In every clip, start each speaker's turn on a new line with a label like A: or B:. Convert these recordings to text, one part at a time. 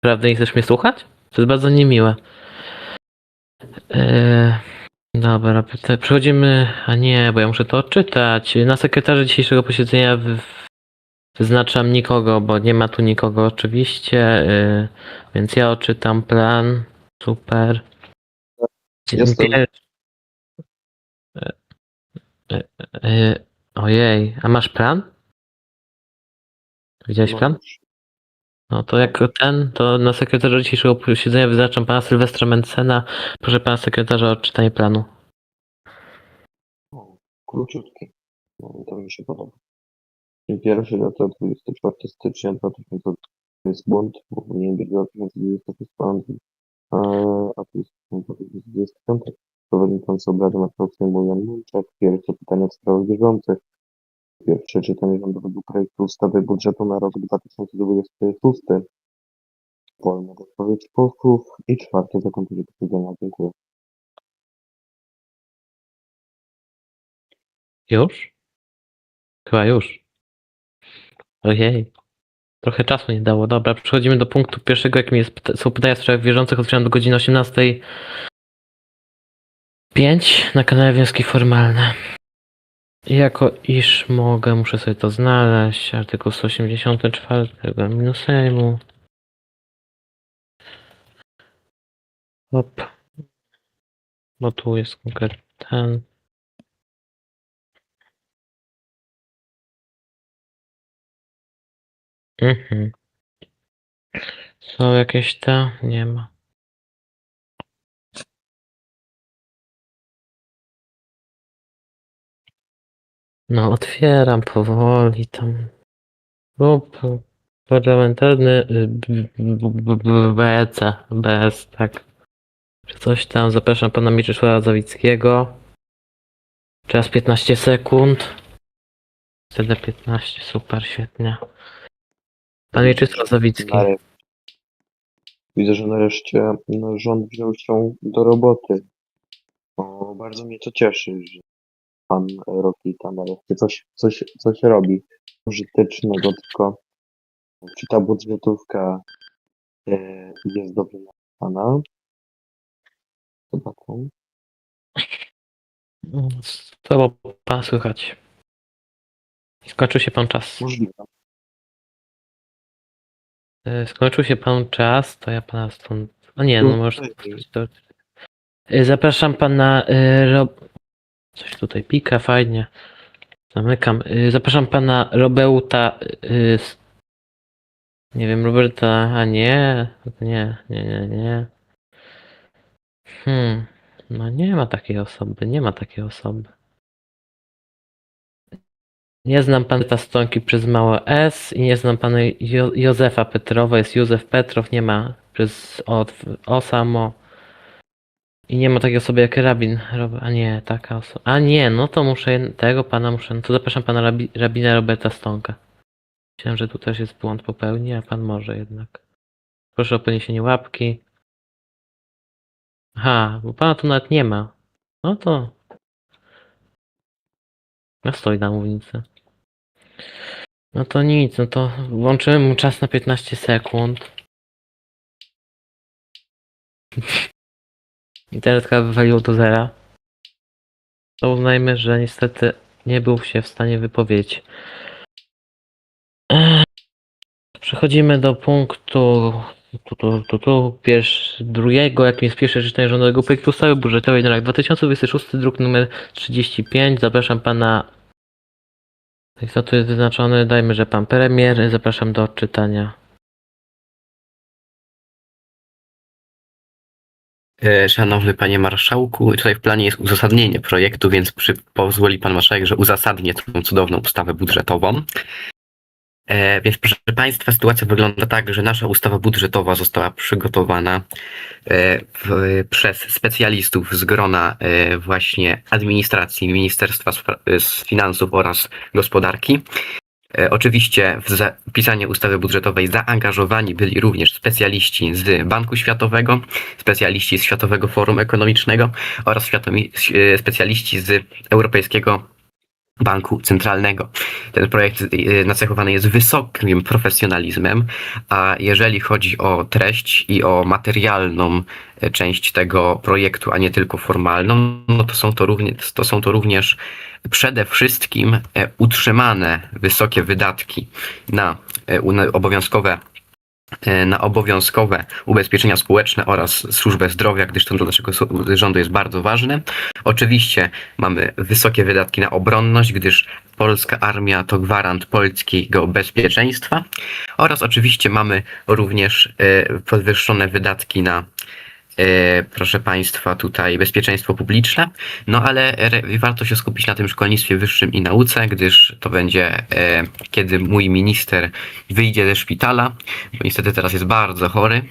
A: Prawda nie chcesz mnie słuchać? To jest bardzo niemiłe. Eee, dobra, przechodzimy. A nie, bo ja muszę to odczytać. Na sekretarzy dzisiejszego posiedzenia w, wyznaczam nikogo, bo nie ma tu nikogo oczywiście. Eee, więc ja odczytam plan. Super.
B: Jestem.
A: pier- E, e, e, ojej, a masz plan? Widziałeś plan? No to jako ten, to na sekretarza dzisiejszego posiedzenia wyznaczam pana Sylwestra Mencena. Proszę pana sekretarza o odczytanie planu.
B: O, króciutki. No, to mi się podoba. Dzień pierwszy data 24 stycznia 2000 to jest błąd, bo powinien być 2026 plan, a, a tu jest 2025. Przewodniczący obrady marszałek Sejmu Jan Munczak. Pierwsze pytanie w sprawach bieżących. Pierwsze czytanie rządowego projektu ustawy budżetu na rok 2026. Wolna odpowiedź posłów i czwarte zakończenie posiedzenia. Dziękuję.
A: Już? Chyba już. Ojej. Trochę czasu nie dało. Dobra, przechodzimy do punktu pierwszego, jakim jest, są pytania w sprawach bieżących. Otwieram do godziny 18. 5 na kanale Wnioski Formalne. Jako iż mogę, muszę sobie to znaleźć. Artykuł 184 regulaminu Sejmu. Hop. No tu jest konkretnie ten. Mhm. Są jakieś te? Nie ma. No, otwieram powoli tam. Lub parlamentarny y, BC, BS, tak. Czy coś tam? Zapraszam pana Mieczysława Zawickiego. Czas 15 sekund. Wtedy 15, super, świetnie. Pan Mieczysław Zawicki.
B: Widzę, że nareszcie no, rząd wziął się do roboty. O, bardzo mnie to cieszy, że pan Rokita nareszcie coś, coś, coś robi użytecznego, tylko czy ta budżetówka e, jest dobrze napisana? Zobaczą.
A: Było pan słychać. Skończył się pan czas.
B: Możliwe.
A: E, Skończył się pan czas, to ja pana stąd. O nie, no może. E, Zapraszam pana. e, Ro... Coś tutaj pika, fajnie. Zamykam. E, Zapraszam pana Roberta. s- Nie wiem, Roberta. A nie. Nie, nie, nie, nie. Hmm. No nie ma takiej osoby, nie ma takiej osoby. Nie znam pana Stonki przez małe S i nie znam pana jo Józefa Petrowa, jest Józef Petrow, nie ma przez O, o samo. I nie ma takiej osoby jak Rabin. A nie, taka osoba. A nie, no to muszę tego pana muszę. No to zapraszam pana Rabi Rabina Roberta Stonka. Myślałem, że tu też jest błąd popełni, a pan może jednak. Proszę o podniesienie łapki. Aha, bo pana tu nawet nie ma. No to. Ja stoi na mównicy. No to nic, no to włączymy mu czas na 15 sekund. Internetka wywaliło do zera. To uznajmy, że niestety nie był się w stanie wypowiedzieć. Ech. Przechodzimy do punktu tu, tu, tu, tu, pierwszy, drugiego, jakim jest pierwsze czytanie rządowego projektu ustawy budżetowej na rok 2026, druk numer 35. Zapraszam pana. Kto tu jest wyznaczony? Dajmy, że pan premier. Zapraszam do odczytania.
C: Szanowny Panie Marszałku, tutaj w planie jest uzasadnienie projektu, więc przy, pozwoli Pan Marszałek, że uzasadnię tą cudowną ustawę budżetową. E, więc proszę Państwa, sytuacja wygląda tak, że nasza ustawa budżetowa została przygotowana e, w, przez specjalistów z grona e, właśnie administracji Ministerstwa Spra- Finansów oraz Gospodarki. E, Oczywiście w zapisanie ustawy budżetowej zaangażowani byli również specjaliści z Banku Światowego, specjaliści z Światowego Forum Ekonomicznego oraz e, specjaliści z Europejskiego Banku Centralnego. Ten projekt y, nacechowany jest wysokim profesjonalizmem, a jeżeli chodzi o treść i o materialną e, część tego projektu, a nie tylko formalną, no to są to, równie, to, są to również przede wszystkim e, utrzymane wysokie wydatki na, e, obowiązkowe na obowiązkowe ubezpieczenia społeczne oraz służbę zdrowia, gdyż to dla naszego rządu jest bardzo ważne. Oczywiście mamy wysokie wydatki na obronność, gdyż polska armia to gwarant polskiego bezpieczeństwa oraz oczywiście mamy również e, podwyższone wydatki na e, proszę Państwa, tutaj bezpieczeństwo publiczne, no ale warto się skupić na tym szkolnictwie wyższym i nauce, gdyż to będzie, e, kiedy mój minister wyjdzie ze szpitala, bo niestety teraz jest bardzo chory,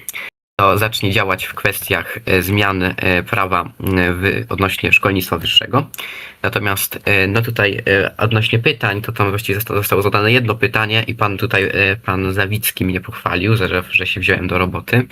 C: to zacznie działać w kwestiach e, zmian e, prawa w, odnośnie szkolnictwa wyższego. Natomiast e, no tutaj e, odnośnie pytań, to tam właściwie zosta- zostało zadane jedno pytanie i pan tutaj, e, pan Zawicki mnie pochwalił, że, że się wziąłem do roboty.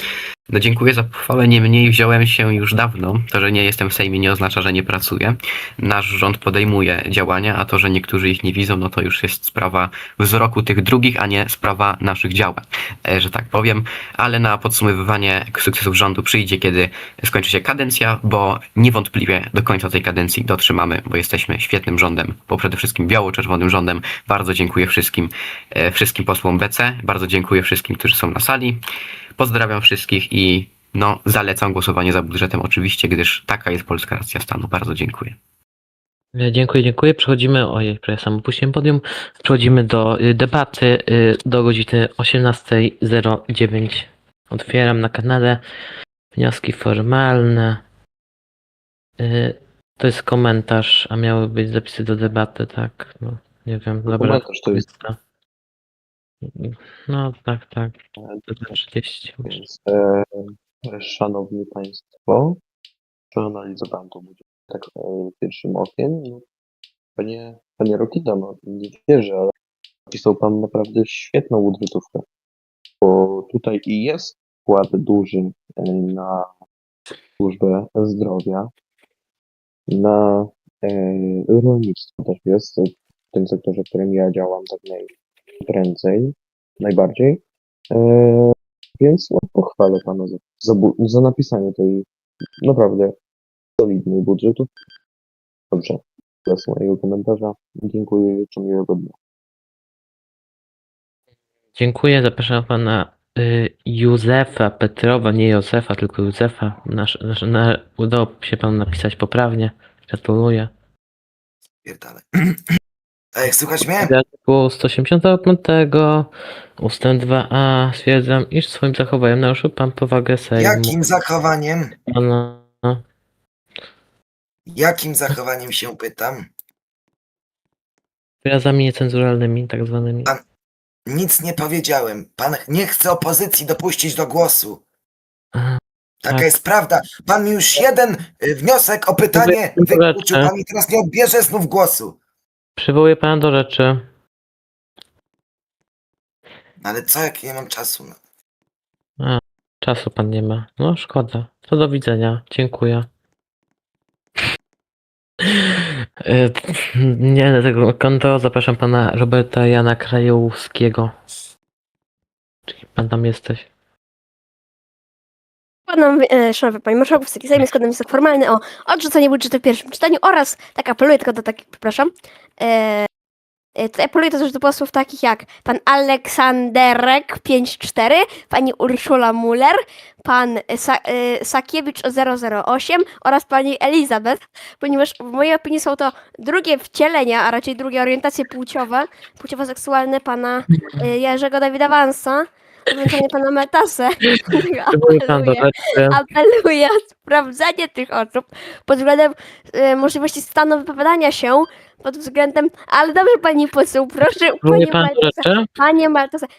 C: No dziękuję za pochwałę, niemniej wziąłem się już dawno. To, że nie jestem w Sejmie nie oznacza, że nie pracuję. Nasz rząd podejmuje działania, a to, że niektórzy ich nie widzą, no to już jest sprawa wzroku tych drugich, a nie sprawa naszych działań, e, że tak powiem. Ale na podsumowywanie sukcesów rządu przyjdzie, kiedy skończy się kadencja, bo niewątpliwie do końca tej kadencji dotrzymamy, bo jesteśmy świetnym rządem, bo przede wszystkim biało-czerwonym rządem. Bardzo dziękuję wszystkim, e, wszystkim posłom BC, bardzo dziękuję wszystkim, którzy są na sali. Pozdrawiam wszystkich i no, zalecam głosowanie za budżetem oczywiście, gdyż taka jest polska racja stanu. Bardzo dziękuję.
A: Dziękuję, dziękuję. Przechodzimy, ojej, prawie sam opuściłem podium. Przechodzimy do y, debaty y, do godziny 18.09. Otwieram na kanale wnioski formalne. Y, To jest komentarz, a miały być zapisy do debaty, tak? No, nie wiem, dobra.
B: Komentarz to jest
A: No tak, tak. To 30.
B: Więc, e, szanowni Państwo, przeanalizowałem to budżet tak e, pierwszym okiem. No, panie, panie Rokita, no nie wierzę, ale napisał Pan naprawdę świetną budżetówkę, bo tutaj i jest wkład duży e, na służbę zdrowia, na e, rolnictwo też jest, w tym sektorze, w którym ja działam tak najprędzej, najbardziej. E, więc no, pochwalę pana za, za, za napisanie tej naprawdę solidnej budżetu. Dobrze, bez mojego komentarza. Dziękuję i życzę miłego dnia.
A: Dziękuję, zapraszam pana y, Józefa Petrowa, nie Józefa, tylko Józefa. Nasz, nasz, na, udało się panu napisać poprawnie. Gratuluję.
D: Pierdale. Ej, słychać mnie?
A: Z artykułu 185 ustęp 2a stwierdzam, iż swoim zachowaniem naruszył pan powagę Sejmu.
D: Jakim zachowaniem?
A: Pana...
D: Jakim zachowaniem się pytam?
A: Wyrazami niecenzuralnymi, tak zwanymi.
D: A- Nic nie powiedziałem. Pan nie chce opozycji dopuścić do głosu.
A: Aha,
D: Taka
A: Tak.
D: jest prawda. Pan mi już jeden y, wniosek o pytanie wykluczył. Pan mi teraz nie odbierze znów głosu.
A: Przywołuję pana do rzeczy.
D: Ale co, jak nie mam czasu? No.
A: Czasu pan nie ma. No szkoda. To do widzenia. Dziękuję. Y, Nie, do tego konto zapraszam pana Roberta Jana Krajowskiego. Czyli pan tam jesteś.
E: Panom, e, szanowny Panie Marszałku, Wysoki Sejmie, składam wniosek formalny o odrzucenie budżetu w pierwszym czytaniu oraz, tak apeluję tylko do takich, przepraszam, e, e, apeluję też do posłów takich jak pan Aleksanderek 54, pani Urszula Muller, pan Sa, e, Sakiewicz 008 oraz pani Elizabeth, ponieważ w mojej opinii są to drugie wcielenia, a raczej drugie orientacje płciowe, płciowo-seksualne pana e, Jerzego Dawida Wansa, ewentualnie pana Metasę. Apeluję apeluję o sprawdzenie tych osób pod względem e, możliwości stanu wypowiadania się, pod względem, ale dobrze pani poseł, proszę, panie Maltese,
A: rzeczy.
E: panie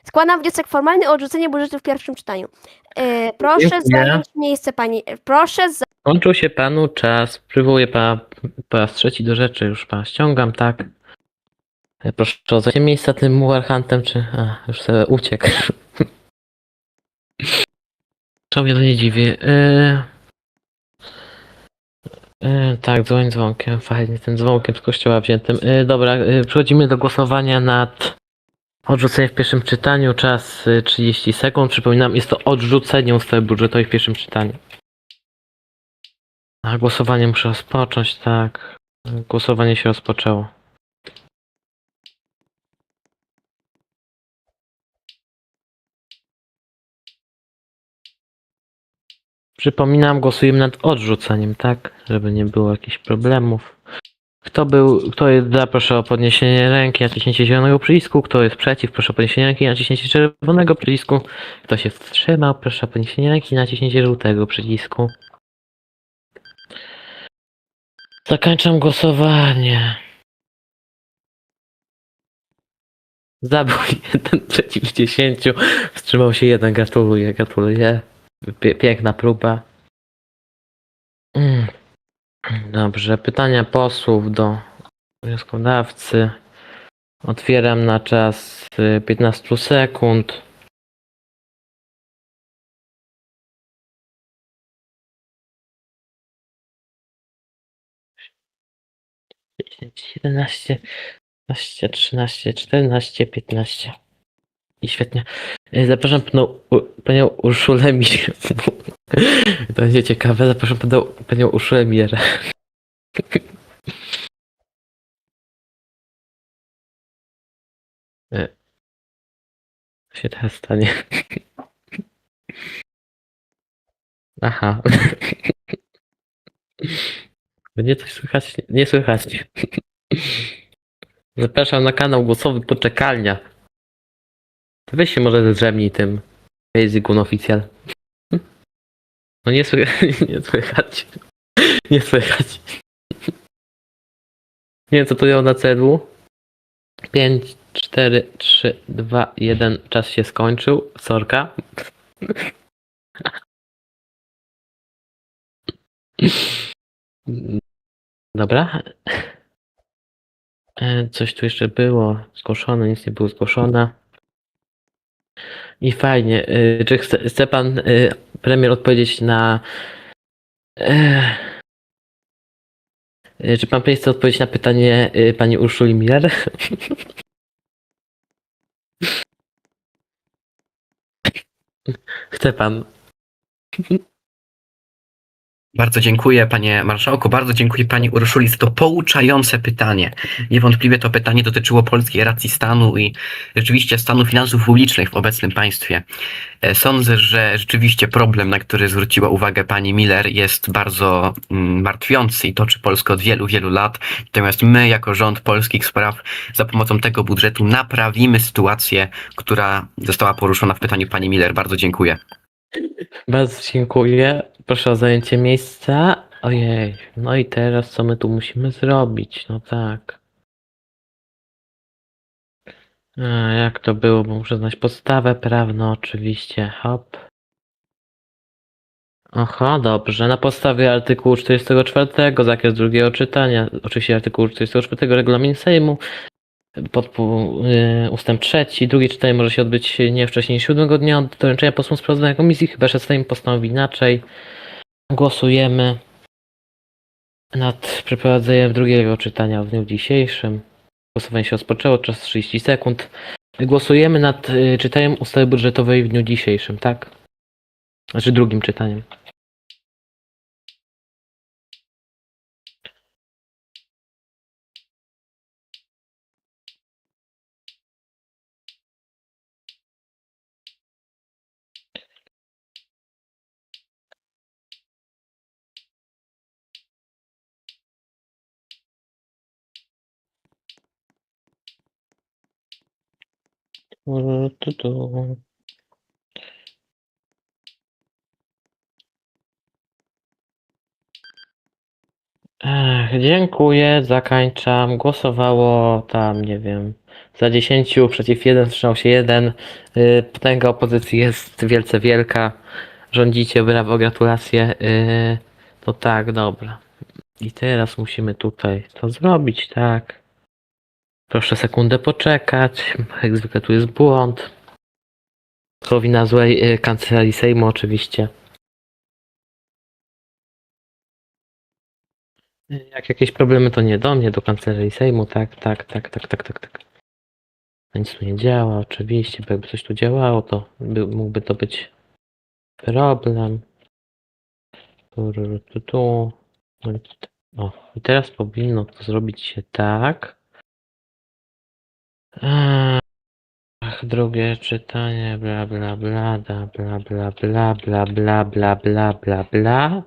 E: składam wniosek formalny o odrzucenie budżetu w pierwszym czytaniu. E, proszę
A: Dziękuję.
E: zająć miejsce pani, e, proszę za...
A: Kończył się panu czas. Przywołuję pana po raz trzeci do rzeczy. Już pana ściągam, tak? E, Proszę o zajęcie miejsca tym muarchantem, czy... A, już sobie uciekł. Czemu mnie to nie dziwi? E, E, tak, dzwoń dzwonkiem, fajnie, tym dzwonkiem z kościoła wziętym. E, dobra, e, przechodzimy do głosowania nad odrzuceniem w pierwszym czytaniu. Czas e, 30 sekund. Przypominam, jest to odrzucenie ustawy budżetowej w pierwszym czytaniu. A głosowanie muszę rozpocząć, tak. Głosowanie się rozpoczęło. Przypominam, głosujemy nad odrzuceniem, tak? Żeby nie było jakichś problemów. Kto był, kto jest za, proszę o podniesienie ręki, naciśnięcie zielonego przycisku. Kto jest przeciw, proszę o podniesienie ręki, naciśnięcie czerwonego przycisku. Kto się wstrzymał, proszę o podniesienie ręki, naciśnięcie żółtego przycisku. Zakończam głosowanie. Zabił jeden przeciw dziesięciu. Wstrzymał się jeden. Gratuluję, gratuluję. Piękna próba. Mm. Dobrze, pytania posłów do wnioskodawcy. Otwieram na czas y, 15 sekund. Dziesięć, Jedenaście, dwanaście, trzynaście, czternaście, piętnaście. I świetnie. Y, Zapraszam panią, panią Urszulę. To będzie ciekawe. Zapraszam panią, panią Urszulę Mir. Y, Co się teraz stanie? Aha. Będzie coś słychać? Nie słychać. Zapraszam na kanał głosowy Poczekalnia. Weź się może zdrzemnij tym Basic Gun Oficjal. No nie słychać, nie słychać. Nie słychać. Nie wiem co to miało na celu. 5, 4, 3, 2, 1. Czas się skończył. Sorka. Dobra. E, Coś tu jeszcze było zgłoszone, nic nie było zgłoszone. I fajnie. y, Czy chce, chce pan y, premier odpowiedzieć na. y, Czy pan premier chce odpowiedzieć na pytanie pani Urszuli Miller? Chce pan.
C: Bardzo dziękuję, panie marszałku, bardzo dziękuję pani Urszuli za to pouczające pytanie. Niewątpliwie to pytanie dotyczyło polskiej racji stanu i rzeczywiście stanu finansów publicznych w obecnym państwie. E, Sądzę, że rzeczywiście problem, na który zwróciła uwagę pani Miller, jest bardzo mm, martwiący i toczy Polskę od wielu, wielu lat. Natomiast my, jako rząd polskich spraw, za pomocą tego budżetu naprawimy sytuację, która została poruszona w pytaniu pani Miller. Bardzo dziękuję.
A: Bardzo dziękuję. Proszę o zajęcie miejsca. Ojej. No i teraz co my tu musimy zrobić? No tak. A, jak to było? Bo muszę znaleźć podstawę prawną oczywiście. Hop. Aha, dobrze. Na podstawie artykułu 44 zakres drugiego czytania, oczywiście artykułu 44 regulaminu Sejmu, podpu, y, ustęp trzeci, drugie czytanie może się odbyć nie wcześniej niż siódmego dnia od doręczenia posłom sprawozdania komisji, chyba że Sejm postanowi inaczej. Głosujemy nad przeprowadzeniem drugiego czytania w dniu dzisiejszym. Głosowanie się rozpoczęło, czas 30 sekund. Głosujemy nad y, czytaniem ustawy budżetowej w dniu dzisiejszym, tak? Znaczy drugim czytaniem. Ech, dziękuję, zakończam. Głosowało tam, nie wiem, za 10 przeciw 1, wstrzymał się 1. Yy, potęga opozycji jest wielce wielka. Rządzicie, brawo, gratulacje. Yy, to tak, dobra. I teraz musimy tutaj to zrobić, tak. Proszę sekundę poczekać. Jak zwykle tu jest błąd. To wina złej yy, kancelarii Sejmu oczywiście. Jak jakieś problemy, to nie do mnie, do kancelarii Sejmu, tak, tak, tak, tak, tak, tak, tak. Nic tu nie działa, oczywiście, bo jakby coś tu działało, to by, mógłby to być problem. Tu, tu, tu, tu. O, i teraz powinno to zrobić się tak. Ach, drugie czytanie, bla bla bla, bla bla bla bla bla bla bla bla bla bla.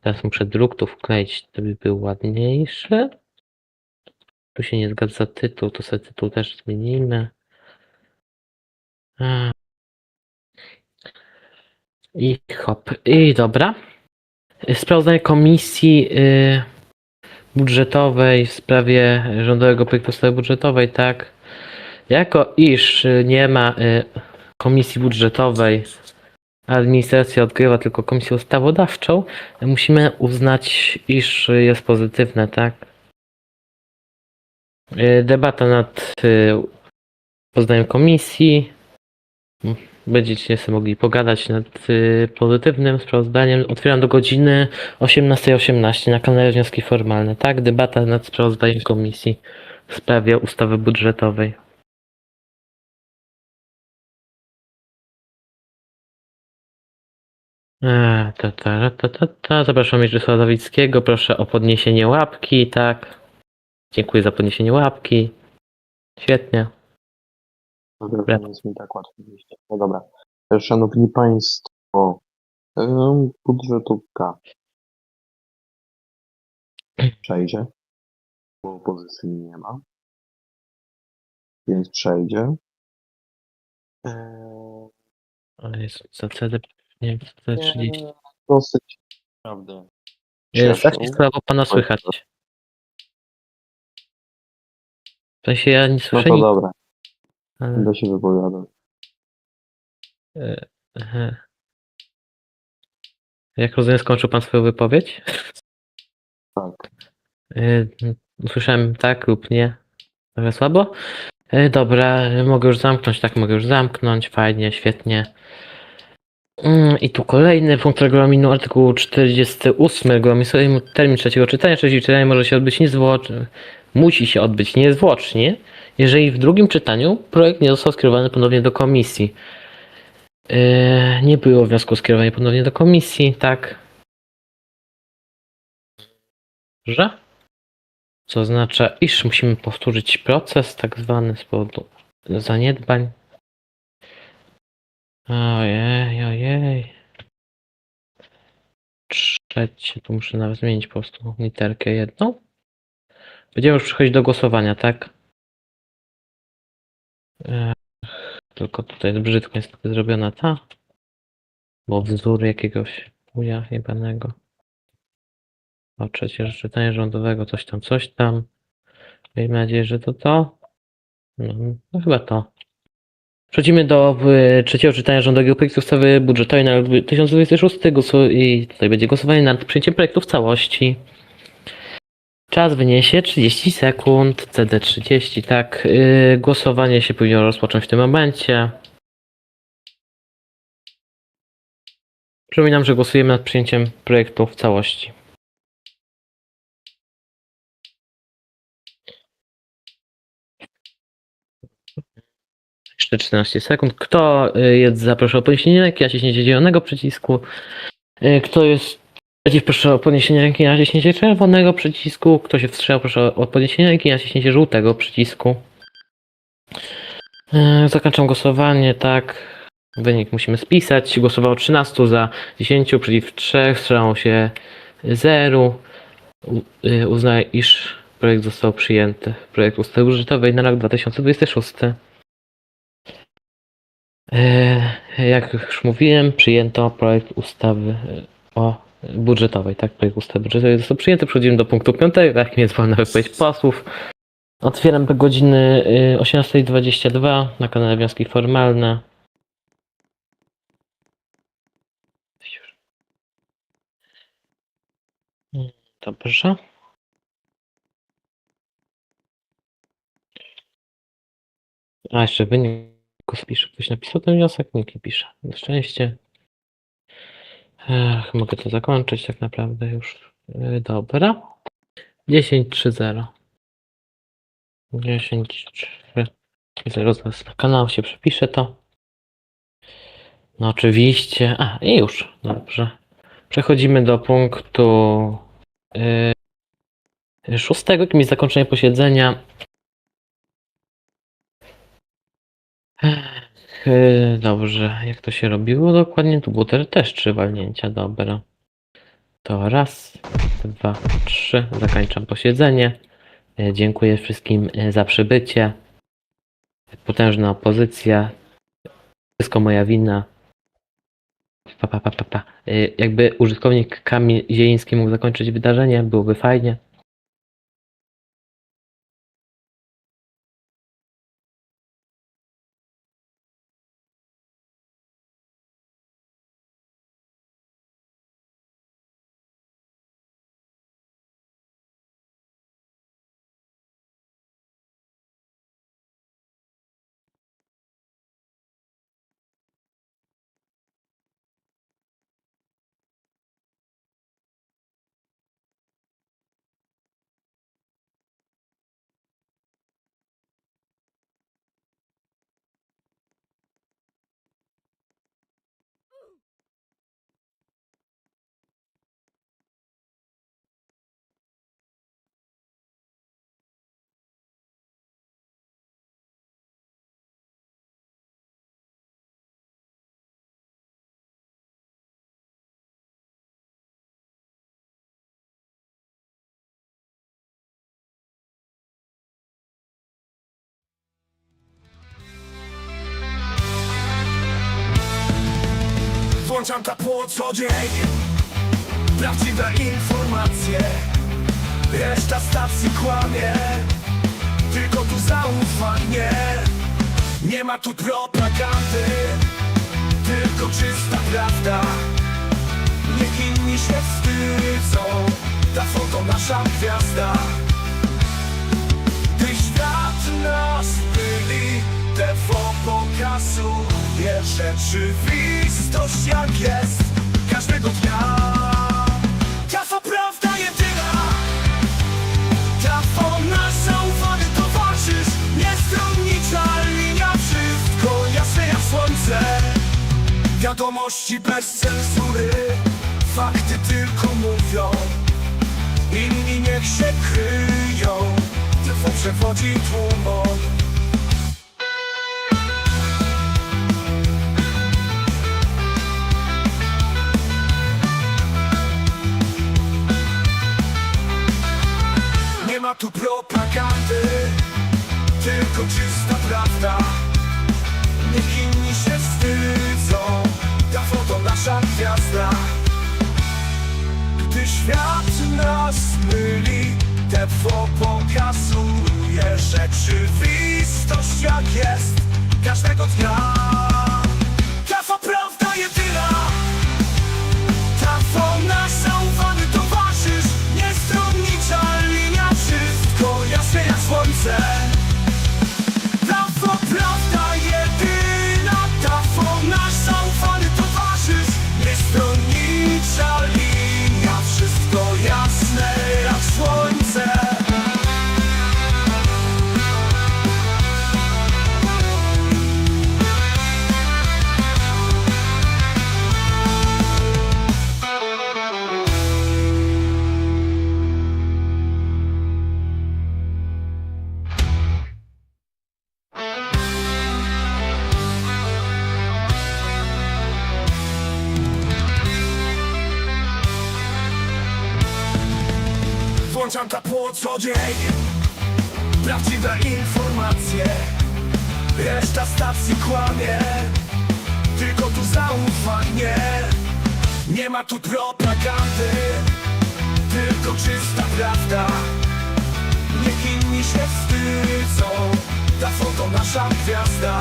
A: Teraz muszę druk tu wkleić, to by był ładniejszy. Tu się nie zgadza tytuł, to sobie tytuł też zmienimy. A. I hop. I dobra. Sprawozdanie komisji y, budżetowej w sprawie rządowego projektu ustawy budżetowej, tak. Jako iż y, nie ma y, komisji budżetowej, administracja odgrywa tylko komisję ustawodawczą, musimy uznać, iż jest pozytywne, tak? Y, Debata nad pozdaniem komisji. Będziecie sobie mogli pogadać nad pozytywnym sprawozdaniem. Otwieram do godziny 18.18 na kanale Wnioski Formalne, tak? Debata nad sprawozdaniem komisji w sprawie ustawy budżetowej. Eee, ta, ta, ta, ta, ta. Zapraszam Mieczysława Dawickiego. Proszę o podniesienie łapki, tak. Dziękuję za podniesienie łapki. Świetnie.
B: Dobra, to jest mi tak łatwo wyjść. No dobra. E, Szanowni Państwo, em, budżetówka przejdzie, bo opozycji nie ma, więc przejdzie. Eee,
A: Ale jest za CD, nie CD 30.
B: Dosyć.
A: Jest
B: cieszą.
A: tak słabo pana słychać. W sensie ja nie
B: No
A: słyszę
B: to
A: nic.
B: dobra,
A: ale-
B: będę się wypowiadał.
A: e, aha. Jak rozumiem, skończył pan swoją wypowiedź?
B: Tak.
A: E, Usłyszałem tak lub nie. Trochę słabo. E, Dobra, e, mogę już zamknąć, tak mogę już zamknąć. Fajnie, świetnie. Mm, I tu kolejny punkt regulaminu, artykuł 48 regulaminu Sejmu, termin trzeciego czytania. Trzecie czytanie może się odbyć niezwłocznie, musi się odbyć niezwłocznie, jeżeli w drugim czytaniu projekt nie został skierowany ponownie do komisji. E, Nie było wniosku o skierowanie ponownie do komisji, tak? Że? Co oznacza, iż musimy powtórzyć proces tak zwany z powodu zaniedbań. Ojej, ojej. Trzecie, tu muszę nawet zmienić po prostu literkę jedną. Będziemy już przechodzić do głosowania, tak? Ech, tylko tutaj jest brzydko niestety zrobiona ta. Bo wzór jakiegoś uja jebanego. O trzecie czytanie rządowego, coś tam, coś tam. Miejmy nadzieję, że to to. No, no chyba to. Przechodzimy do y, trzeciego czytania rządowego projektu ustawy budżetowej na rok 2026 głosu- i tutaj będzie głosowanie nad przyjęciem projektu w całości. Czas wyniesie 30 sekund, CD 30, tak. Yy, głosowanie się powinno rozpocząć w tym momencie. Przypominam, że głosujemy nad przyjęciem projektu w całości. Jeszcze 14 sekund. Kto y, jest za, proszę o podniesienie ręki, naciśnięcie zielonego przycisku. Y, Kto jest przeciw, proszę o podniesienie ręki, naciśnięcie czerwonego przycisku. Kto się wstrzymał, proszę o podniesienie ręki, naciśnięcie żółtego przycisku. Y, Zakończam głosowanie, tak. Wynik musimy spisać. Głosowało 13 za 10, przeciw 3, wstrzymało się 0. U- y, Uznaję, iż projekt został przyjęty. Projekt ustawy budżetowej na rok 2026. E, Jak już mówiłem, przyjęto projekt ustawy e, o budżetowej, tak? Projekt ustawy budżetowej został przyjęty. Przechodzimy do punktu 5, jakim jest wolna wypowiedź posłów. Otwieram do godziny e, 18.22 na kanale Wnioski Formalne. Dobrze. A jeszcze wynik spiszę. Ktoś napisał ten wniosek? Nikt nie pisze. Na szczęście. Ech, mogę to zakończyć tak naprawdę już. Yy, Dobra. 10, 3, 0. 10, 3, 0. Zaraz na kanał się przepiszę to. No oczywiście. A, i już. Dobrze. Przechodzimy do punktu yy, szóstego, jest zakończenie posiedzenia. Yy, dobrze, jak to się robiło dokładnie? Tu było te- też trzy walnięcia, dobra. To raz, dwa, trzy. Zakończam posiedzenie. E, Dziękuję wszystkim e, za przybycie. Potężna opozycja. Wszystko moja wina. Pa, pa, pa, pa, pa. E, Jakby użytkownik Kamil Zieliński mógł zakończyć wydarzenie, byłoby fajnie.
F: Włączam to po co dzień. Prawdziwe informacje. Reszta stacji kłamie. Tylko tu zaufanie. Nie ma tu propagandy. Tylko czysta prawda. Niech inni się wstydzą. Ta foto nasza gwiazda. Gdy świat nas myli TV pokazuje rzeczywistość jak jest Każdego dnia. Kafa prawda jedyna. Kafa nasz zaufany towarzysz. Niestronnicza linia Wszystko jasne jak słońce. Wiadomości bez cenzury. Fakty tylko mówią. Inni niech się kryją. Tylko przewodzi tłumom Tu propagandy Tylko czysta prawda. Niech inni się wstydzą Ta foto nasza gwiazda. Gdy świat nas myli, TV pokazuje rzeczywistość jak jest każdego dnia. TV prawda jedyna, Ta foto nasza gwiazda?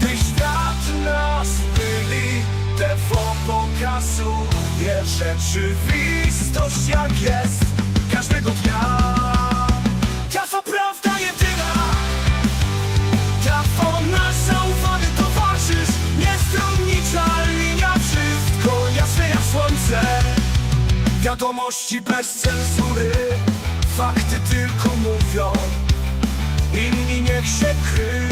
F: Gdy świat nas myli TV pokazuje rzeczywistość jak jest każdego dnia. Kafa prawda jedyna. Kafa nasz zaufany towarzysz Niestronnicza linia Wszystko jasne jak słońce. Wiadomości bez cenzury Fakty tylko mówią Inni niech się kryją